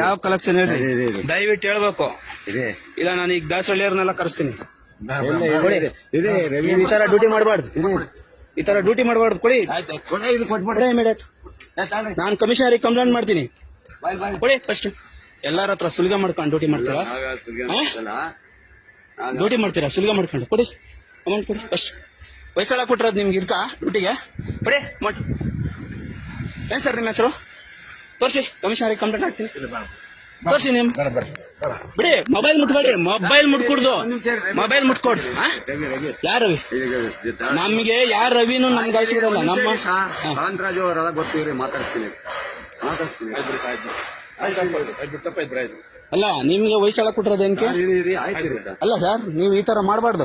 ಯಾವ ಕಲೆಕ್ಷನ್ ಹೇಳ್ರಿ? ಇದೆ. ದಯವಿಟ್ಟು ಹೇಳ್ಬೇಕು. ಇದೆ. ಇಲ್ಲ ನಾನು ಈಗ ದಾಸಹಳ್ಳಿಯವ್ರನ್ನೆಲ್ಲ ಕರೆಸ್ತೀನಿ. ನೀವು ಈ ತರ ಡ್ಯೂಟಿ ಮಾಡಬಾರ್ದು. ಈ ತರ ಡ್ಯೂಟಿ ಮಾಡಬಾರ್ದು. ಕೊಡಿ. ಆಯ್ತು ಕೊಡಿ ಇದು ಕೊಟ್ಬಿಡ್ರಿ ಕೊಡಿ ಇಮಿಡಿಯೇಟ್ ನಾನು ಕಮಿಷನರಿಗೆ ಕಂಪ್ಲೇಂಟ್ ಮಾಡ್ತೀನಿ. ಕೊಡಿ ಫಸ್ಟ್ ಎಲ್ಲಾರ ಹತ್ರ ಸುಲಿಗೆ ಮಾಡ್ಕೊಂಡು ಡ್ಯೂಟಿ ಮಾಡ್ತೀರಾ? ಡ್ಯೂಟಿ ಮಾಡ್ತೀರಾ? ಸುಲಿಗೆ ಮಾಡ್ಕೊಂಡು. ಕೊಡಿ. ಅಮೌಂಟ್ ಕೊಡಿ ಫಸ್ಟ್ ವಯಸ್ಸಾಳ ಕೊಟ್ಟಿರೋದು ನಿಮ್ಗೆ ಇದ್ಕಾ ಡ್ಯೂಟಿಗೆ ಕೊಡಿ ಅಮೌಂಟ್ ಏನ್ ಸರ್ ನಿಮ್ಮ ಹೆಸರು? ತೋರಿಸಿ ಕಮಿಷನರಿಗೆ ಕಂಪ್ಲೇಂಟ್ ಹಾಕ್ತೀನಿ. ತೋರಿಸಿ ನಿಮ್ ಬೇಡ, ಮೊಬೈಲ್ ಮುಟ್ಬೇಡಿ ಮೊಬೈಲ್ ಮುಟ್ಕೊಡ್ದು. ಮೊಬೈಲ್ ಮುಟ್ಕೊಡ್ರಿ ಯಾರ ರವಿ? ನಮ್ಗೆ ಯಾರ ರವಿನೂ ನಮ್ಗೆ ಆಯ್ಸಿರಲ್ಲ ನಮ್ಮ. ಕಾಂತರಾಜು ಅವರೆಲ್ಲ ಗೊತ್ತಿವ್ರಿ ಮಾತಾಡ್ತೀನಿ. ಅಲ್ಲ ನಿಮ್ಗೆ ವಯಸ್ಸಳ ಕೊಟ್ಟಿರೋದು ಏನಕ್ಕೆ ಇರಿ ಇರಿ ಆಯ್ತು ಇರಿ. ಸರ್ ಅಲ್ಲ ಸರ್ ನೀವು ಈ ತರ ಮಾಡಬಾರ್ದು.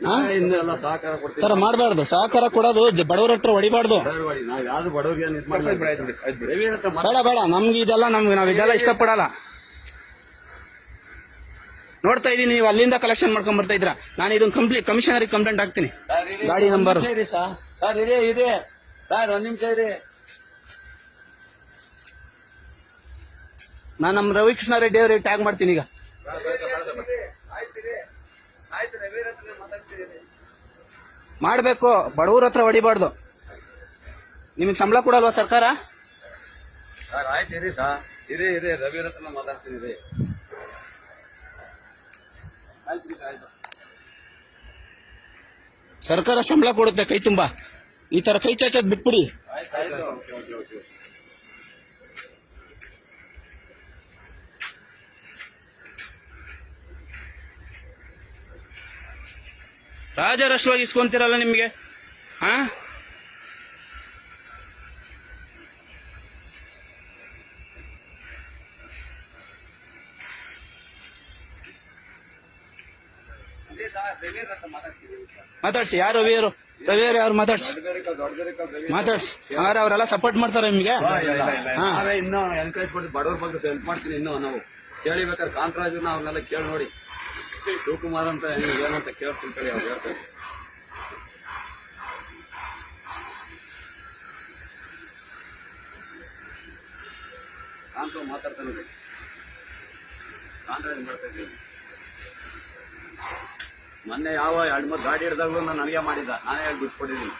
ಇನ್ನೆಲ್ಲ ಸಹಕಾರ ಕೊಡ್ತೀವಿ. ತರ ಮಾಡಬಾರ್ದು. ಸಹಕಾರ ಕೊಡೋದು ಜ- ಬಡವರ ಹತ್ರ ಹೊಡಿಬಾರ್ದು. ನಾವ್ ಬಡವ್ರಿಗೆ ಏನ್ ಇದ್ ಬೇಡ ಬೇಡ. ನಮ್ಗೆ ಇದೆಲ್ಲ ನಮ್ಗೆ ನಾವ್ ಇದೆಲ್ಲ ಇಷ್ಟಪಡಲ್ಲ. ನೋಡ್ತಾ ಇದೀನಿ ನೀವು ಅಲ್ಲಿಂದ ಕಲೆಕ್ಷನ್ ಮಾಡ್ಕೊಂಡ್ ಬರ್ತಾ ಇದ್ರ ನಾನು ಇದನ್ನ ಕಂಪ್ಲೀಟ್ ಕಮಿಷನರಿಗೆ ಕಂಪ್ಲೇಂಟ್ ಹಾಕ್ತೀನಿ. ಸರ್, ಇರಿ. ಗಾಡಿ ಒಂದ್ ನಂಬರ್. ನಿಮಿಷ ಇರಿ ಸರ್. ಇದೆ ಸರ್ ಒಂದ್ ನಿಮಿಷ ಇರಿ. ನಾನು ನಮ್ಮ ರವಿಕೃಷ್ಣ ರೆಡ್ಡಿ ಅವ್ರಿಗೆ ಟ್ಯಾಗ್ ಮಾಡ್ತೀನಿ ಈಗ. ಮಾಡ್ಬೇಕು ಬಡವ್ರ ಹತ್ರ ಹೊಡಿಬಾರ್ದು. ನಿಮಗೆ ಸಂಬಳ ಕೊಡಲ್ವಾ ಸರ್ಕಾರ? ಸರ್ ಆಯ್ತು ಇರಿ ಸರ್ ಇರಿ ಇರಿ ರವಿ ಹತ್ರ ಮಾತಾಡ್ತೀನಿ ಇರಿ. ಆಯ್ತು ಆಯ್ತು. ಸರ್ಕಾರ ಸಂಬಳ ಕೊಡುತ್ತೆ ಕೈ ತುಂಬಾ. ಈ ತರ ಕೈ ಚಾಚದ್ ಬಿಟ್ಬಿಡಿ. ರಾಜರಶ್ವಾಗಿ ಇಸ್ಕೊಂತೀರಲ್ಲ ನಿಮಗೆ? ಹಾ? ಮಾತಾಡ್ಸಿ ಯಾರು ರವಿಯವರು? ರವಿಯವರು ಯಾರು? ಮಾತಾಡ್ಸಿ. ಮಾತಾಡ್ಸಿ. ಹಾಗಾದ್ರೆ ಅವರೆಲ್ಲ ಸಪೋರ್ಟ್ ಮಾಡ್ತಾರೆ ನಿಮ್ಗೆ? ಇನ್ನು ಎನ್ಕರೇಜ್ ಮಾಡಿ ಬಡವ್ರ ಬಗ್ಗೆ ಹೆಲ್ಪ್ ಮಾಡ್ತೀನಿ ಇನ್ನು ನಾವು. ಕೇಳಿಬೇಕಾದ್ರೆ ಕಾಂತರಾಜ್ ಅವ್ರನ್ನೆಲ್ಲ ಕೇಳಿ ನೋಡಿ. ಶಿವಕುಮಾರ್ ಅಂತ ಏನಂತ ಕೇಳ್ತೀನಿ ಕೇಳಿ ಅವ್ರು ಹೇಳ್ತಾರೆ. ಕಾಂತ ಮಾತಾಡ್ತಾನೆ ಮಾಡ್ತಾ ಇದ್ದೀನಿ ಮೊನ್ನೆ ಯಾವ ಎರಡು ಮೂರು ಗಾಡಿ ಹಿಡ್ದಾಗ್ಲೂ ನಾನು ನನಗೆ ಮಾಡಿದ್ದ. ನಾನೇ ಹೇಳಿ ಬಿಟ್ಕೊಟ್ಟಿದ್ದೀನಿ.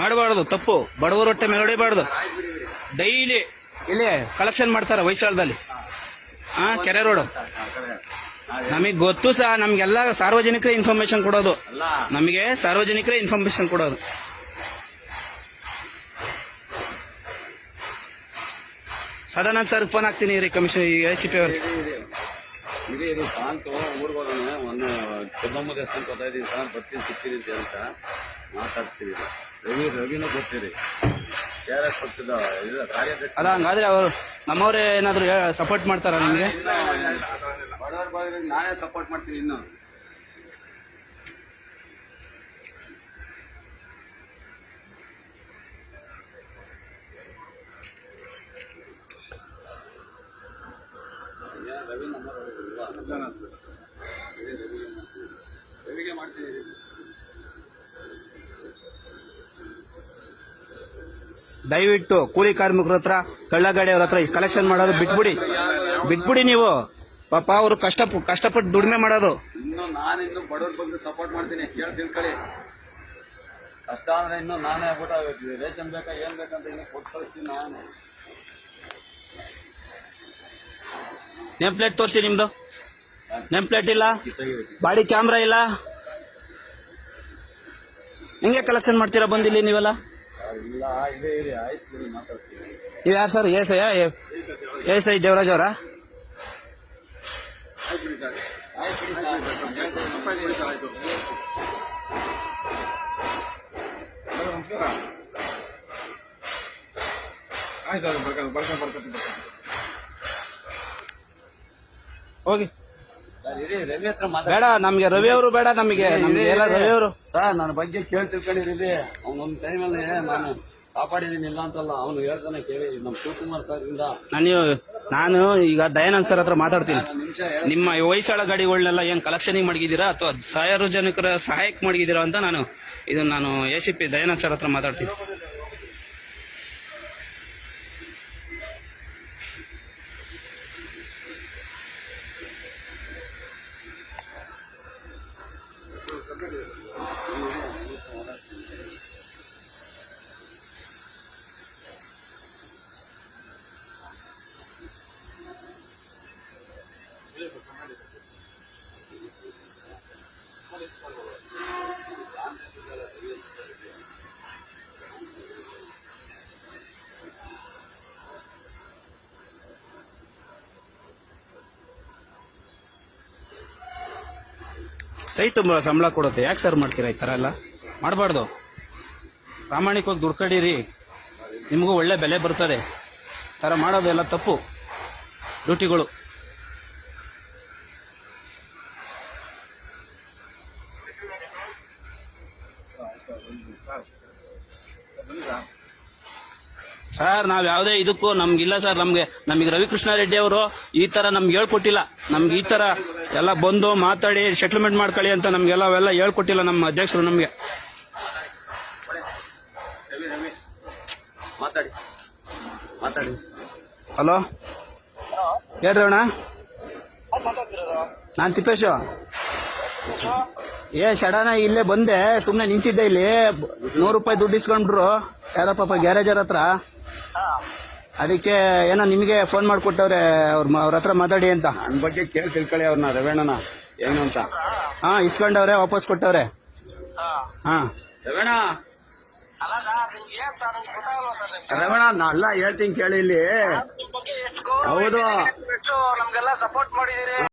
ಮಾಡಬಾರ್ದು ತಪ್ಪು. ಬಡವರ ಹೊಟ್ಟೆ ಮೇಲೆ ಹೊಡಿಬಾರ್ದು ಡೈಲಿ ಇಲ್ಲಿ ಕಲೆಕ್ಷನ್ ಮಾಡ್ತಾರೆ ವೈಶಾಲದಲ್ಲಿ. ಹಾ ಕೆರೆ ರೋಡ್. ನಮಗೆ ಗೊತ್ತು ಸಹ, ನಮ್ಗೆಲ್ಲ ಸಾರ್ವಜನಿಕರೇ ಇನ್ಫಾರ್ಮೇಶನ್ ಕೊಡೋದು. ನಮಗೆ ಸಾರ್ವಜನಿಕರೇ ಇನ್ಫಾರ್ಮೇಶನ್ ಕೊಡೋದು. ಸದಾನಂದ್ ಸರ್ ಫೋನ್ ಹಾಕ್ತೀನಿ ರೀ ಕಮಿಷನ್ ಎ ಸಿ ಪಿ ಅವರು. ಇರಿ ಇದು ಕಾಂತು ಊರಿಗೆ ಮೊನ್ನೆ ಚೆನ್ನಮ್ಮ ದೇವಸ್ಥಾನಕ್ಕೆ ಹೋಗ್ತಾ ಸರ್, ಬರ್ತೀನಿ, ಸಿಗ್ತೀನಿ ಅಂತ ಮಾತಾಡ್ತೀವಿ ರವಿ, ರವಿನೂ ಗೊತ್ತೀರಿ ಆರ್ ಎಸ್ ಪಕ್ಷದ ಇದು ಕಾರ್ಯಾಧ್ಯಕ್ಷ ಅಲ್ಲ ಹಂಗಾದ್ರೆ ಅವರು ನಮ್ಮವ್ರೆ ಏನಾದ್ರು ಸಪೋರ್ಟ್ ಮಾಡ್ತಾರ ನಿಮ್ಗೆ? ಬಡವರ ನಾನೇ ಸಪೋರ್ಟ್ ಮಾಡ್ತೀನಿ ಇನ್ನು ಏನ್ ರವಿ ನಂಬರ್ ಇಲ್ವಾ? ಇರಿ, ರವಿಗೆ ಮಾಡ್ತೀನಿ. ರವಿಗೆ ಮಾಡ್ತೀನಿ ಇರಿ. ದಯವಿಟ್ಟು ಕೂಲಿ ಕಾರ್ಮಿಕರ ಹತ್ರ ತಳ್ಳಗಾಡಿಯವ್ರ ಹತ್ರ ಕಲೆಕ್ಷನ್ ಮಾಡೋದು ಬಿಟ್ಬಿಡಿ. ಬಿಟ್ಬಿಡಿ ನೀವು. ಪಾಪ ಅವರು ಕಷ್ಟ ಕಷ್ಟಪಟ್ಟು ದುಡಿಮೆ ಮಾಡೋದು. ಇನ್ನು ನಾನು ಇನ್ನು ಬಡವ್ರ ಬಗ್ಗೆ ಸಪೋರ್ಟ್ ಮಾಡ್ತೀನಿ. ಕೇಳಿ ತಿಳ್ಕೊಳ್ಳಿ ಕಷ್ಟ ಅಂದ್ರೆ ಇನ್ನು ನಾನೇ ಆಗ್ಬಿಟ್ಟು ರೇಷನ್ ಬೇಕಾ ಏನ್ ಬೇಕಂತ ಇನ್ನು ಕೊಟ್ಟು ಕಳಿಸ್ತೀನಿ ನಾನು. ನೇಮ್ ಪ್ಲೇಟ್ ತೋರಿಸಿ ನಿಮ್ದು. ನೇಮ್ ಪ್ಲೇಟ್ ಇಲ್ಲ. ಬಾಡಿ ಕ್ಯಾಮ್ರಾ ಇಲ್ಲ? ಹೆಂಗೆ ಕಲೆಕ್ಷನ್ ಮಾಡ್ತೀರಾ ಬಂದಿಲ್ಲಿ ನೀವೆಲ್ಲ? ನೀವು ಯಾರು ಸರ್? ಎಸ್ ಐ ದೇವರಾಜ್ ಅವರ? ಆಯ್ತು ಬರ್ಕೊಂಡು ಬರ್ಕೊಂಡು ಸರ್. ಹೇಳ್ತೀನಿ, ಬಿಡಿ ನಮ್ಗೆ ರವಿ ಅವರು ಬೇಡ ನಮಗೆ ಎಲ್ಲ ರವಿ ಅವರು. ಸರ್ ನನ್ನ ಬಗ್ಗೆ ಕೇಳಿ ತಿಳ್ಕೊಂಡಿರಿ ಟೈಮ್ ಟೈಮಲ್ಲಿ ನಾನು ಕಾಪಾಡಿದೀನಿ ಇಲ್ಲ ಅಂತಲ್ಲ ಅವನು ಹೇಳ್ತಾನೆ ಕೇಳಿ ನಮ್ಮ ಶಿವಕುಮಾರ್ ಸರ್ ಇಂದ. ನಾನು ನಾನು ಈಗ ದಯಾನಂದ್ ಸರ್ ಹತ್ರ ಮಾತಾಡ್ತೀನಿ. ನಿಮ್ಮ ವಯಸ್ಸಾಳ ಗಾಡಿಗಳನ್ನೆಲ್ಲ ಏನ್ ಕಲೆಕ್ಷನ್ ಮಾಡಿದ್ದೀರಾ ಅಥವಾ ಸಾರ್ವಜನಿಕರ ಸಹಾಯಕ್ ಮಾಡಿದ್ದೀರಾ ಅಂತ ನಾನು ಇದು ನಾನು A C P Dayanand sir ಹತ್ರ ಮಾತಾಡ್ತೀನಿ. かかる。ಸೈಟ್ ಸಂಬಳ ಕೊಡುತ್ತೆ. ಯಾಕೆ ಸರ್ ಮಾಡ್ತೀರಾ ಈ ಥರ ಎಲ್ಲ? ಮಾಡಬಾರ್ದು. ಪ್ರಾಮಾಣಿಕವಾಗಿ ದುಡ್ಡು ಕಡೀರಿ. ನಿಮಗೂ ಒಳ್ಳೆ ಬೆಲೆ ಬರ್ತದೆ. ಥರ ಮಾಡೋದೆಲ್ಲ ತಪ್ಪು. ಡ್ಯೂಟಿಗಳು. ಸರ್ ನಾವ್ ಯಾವುದೇ ಇದಕ್ಕೂ ನಮ್ಗಿಲ್ಲ ಸರ್ ನಮ್ಗೆ ನಮಗೆ ರವಿಕೃಷ್ಣ ರೆಡ್ಡಿ ಅವರು ಈ ತರ ನಮ್ಗೆ ಹೇಳ್ಕೊಟ್ಟಿಲ್ಲ. ನಮ್ಗೆ ಈ ತರ ಎಲ್ಲ ಬಂದು ಮಾತಾಡಿ ಸೆಟ್ಲ್ಮೆಂಟ್ ಮಾಡ್ಕೊಳ್ಳಿ ಅಂತ ನಮ್ಗೆಲ್ಲ ಅವೆಲ್ಲ ಹೇಳ್ಕೊಟ್ಟಿಲ್ಲ ನಮ್ಮ ಅಧ್ಯಕ್ಷರು ನಮ್ಗೆ. ಹಲೋ ಹೇಳ್ರಿ ಅಣ್ಣ. ನಾನ್ ತಿಪ್ಪೇಶು. ಏ ಶಡನ ಇಲ್ಲೇ ಬಂದೆ. ಸುಮ್ನೆ ನಿಂತಿದ್ದೆ ಇಲ್ಲಿ. ನೂರು ರೂಪಾಯಿ ದುಡ್ಡು ಇಸ್ಕೊಂಡ್ರು. ಯಾರ ಪಾಪ ಗ್ಯಾರೇಜರ್ ಹತ್ರ. ಅದಕ್ಕೆ ಏನೋ ನಿಮಗೆ ಫೋನ್ ಮಾಡ್ಕೊಟ್ಟವ್ರೆ ಅವ್ರ ಅವ್ರ ಹತ್ರ ಮಾತಾಡಿ ಅಂತ. ನನ್ನ ಬಗ್ಗೆ ಕೇಳಿ ತಿಳ್ಕೊಳ್ಳಿ ಅವ್ರನ್ನ ರವೇಣನ. ಏನು ಅಂತ. ಹಾ ಇಸ್ಕೊಂಡವ್ರೆ ವಾಪಸ್ ಕೊಟ್ಟವ್ರೆ. ಹಾ. ರವೇಣ. ಅಲ್ಲ ನಾ ಅಲ್ಲ ಹೇಳ್ತೀನಿ ಕೇಳಿ ಇಲ್ಲಿ. ಹೌದು. ನಮ್ಗೆಲ್ಲ ಸಪೋರ್ಟ್ ಮಾಡಿದೀರಿ